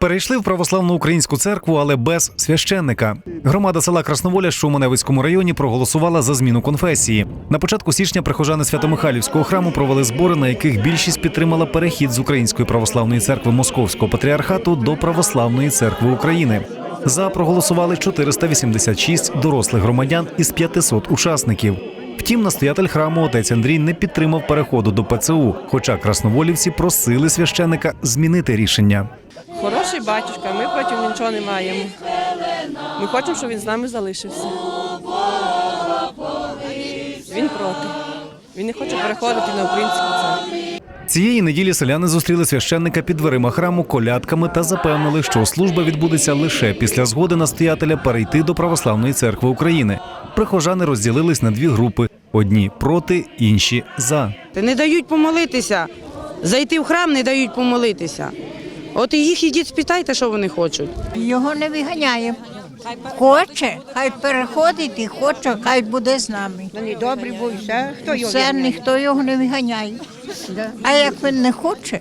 Перейшли в православну українську церкву, але без священника. Громада села Красноволя, що у Маневицькому районі, проголосувала за зміну конфесії. На початку січня прихожани Свято-Михайлівського храму провели збори, на яких більшість підтримала перехід з Української православної церкви Московського патріархату до Православної церкви України. За проголосували 486 дорослих громадян із 500 учасників. Втім, настоятель храму отець Андрій не підтримав переходу до ПЦУ, хоча красноволівці просили священика змінити рішення. Хороший батюшка, ми проти нічого не маємо. Ми хочемо, щоб він з нами залишився. Він проти. Він не хоче переходити на українську церкву. Цієї неділі селяни зустріли священника під дверима храму колядками та запевнили, що служба відбудеться лише після згоди настоятеля перейти до Православної церкви України. Прихожани розділились на дві групи: одні проти, інші за. Не дають помолитися. Зайти в храм не дають помолитися. От і їх ідіть спитайте, що вони хочуть. Його не виганяємо. Хоче, хай переходить і хоче, хай буде з нами. Добрий був, все. Хто його Все, ніхто його не виганяє. А як він не хоче,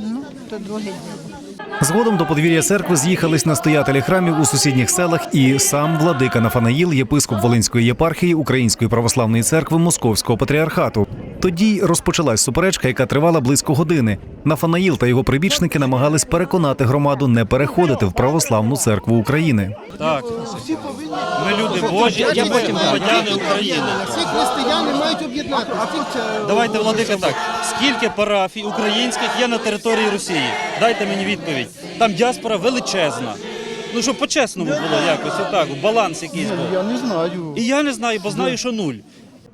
ну то друге діло. Згодом до подвір'я церкви з'їхались настоятелі храмів у сусідніх селах і сам владика Нафанаїл, єпископ Волинської єпархії Української православної церкви Московського патріархату. Тоді й розпочалась суперечка, яка тривала близько години. Нафанаїл та його прибічники намагались переконати громаду не переходити в православну церкву України. Так. Ми люди Божі, і ми громадяни України. Всі християни мають об'єднати. Давайте, владика, так. Скільки парафій українських є на території Росії? Дайте мені відповідь. Там діаспора величезна. Ну, щоб по-чесному було якось, отак, баланс якийсь був. Я не знаю. І я не знаю, бо знаю, що нуль.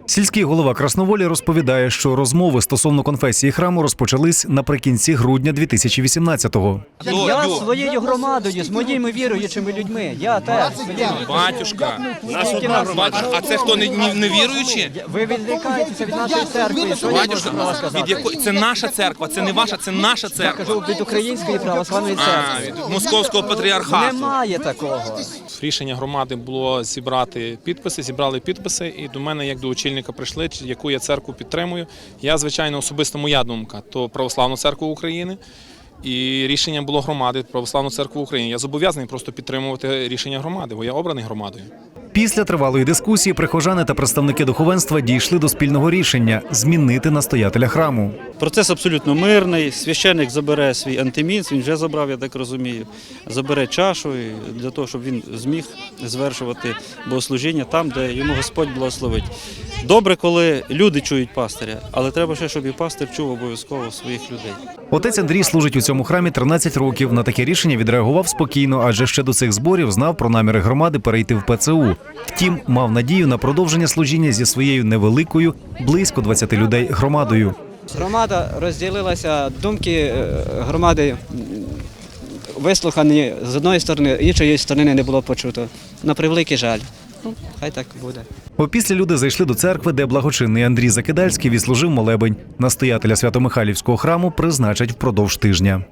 Сільський голова Красноволі розповідає, що розмови стосовно конфесії храму розпочались наприкінці грудня 2018-го. Я з своєю громадою, з моїми віруючими людьми. Я теж. Батюшка, нас одна батюшка. А це хто не, не, не віруючі? Ви відвлікаєтеся від нашої церкви. Що я можу Батюшка, сказати? від якої це наша церква, це не ваша, це наша Я церква. кажу від української православної А, церкви. від московського патріархату. Немає такого. Рішення громади було зібрати підписи, зібрали підписи, і до мене, як до очільника, прийшли, чи- яку я церкву підтримую. Я, звичайно, особисто моя думка то Православну церкву України. І рішення було громади Православну церкву України. Я зобов'язаний просто підтримувати рішення громади, бо я обраний громадою. Після тривалої дискусії прихожани та представники духовенства дійшли до спільного рішення змінити настоятеля храму. Процес абсолютно мирний. Священник забере свій антимінц, він вже забрав, я так розумію. Забере чашу для того, щоб він зміг звершувати богослужіння там, де йому Господь благословить. Добре, коли люди чують пастиря, але треба ще, щоб і пастир чув обов'язково своїх людей. Отець Андрій служить у цьому храмі 13 років. На таке рішення відреагував спокійно, адже ще до цих зборів знав про наміри громади перейти в ПЦУ. Втім, мав надію на продовження служіння зі своєю невеликою, близько 20 людей громадою. Громада розділилася, думки е, громади вислухані з одної сторони, іншої сторони не було почуто. На превеликий жаль. Ну, хай так буде. Опісля люди зайшли до церкви, де благочинний Андрій Закидальський відслужив молебень. Настоятеля Свято-Михайлівського храму призначать впродовж тижня.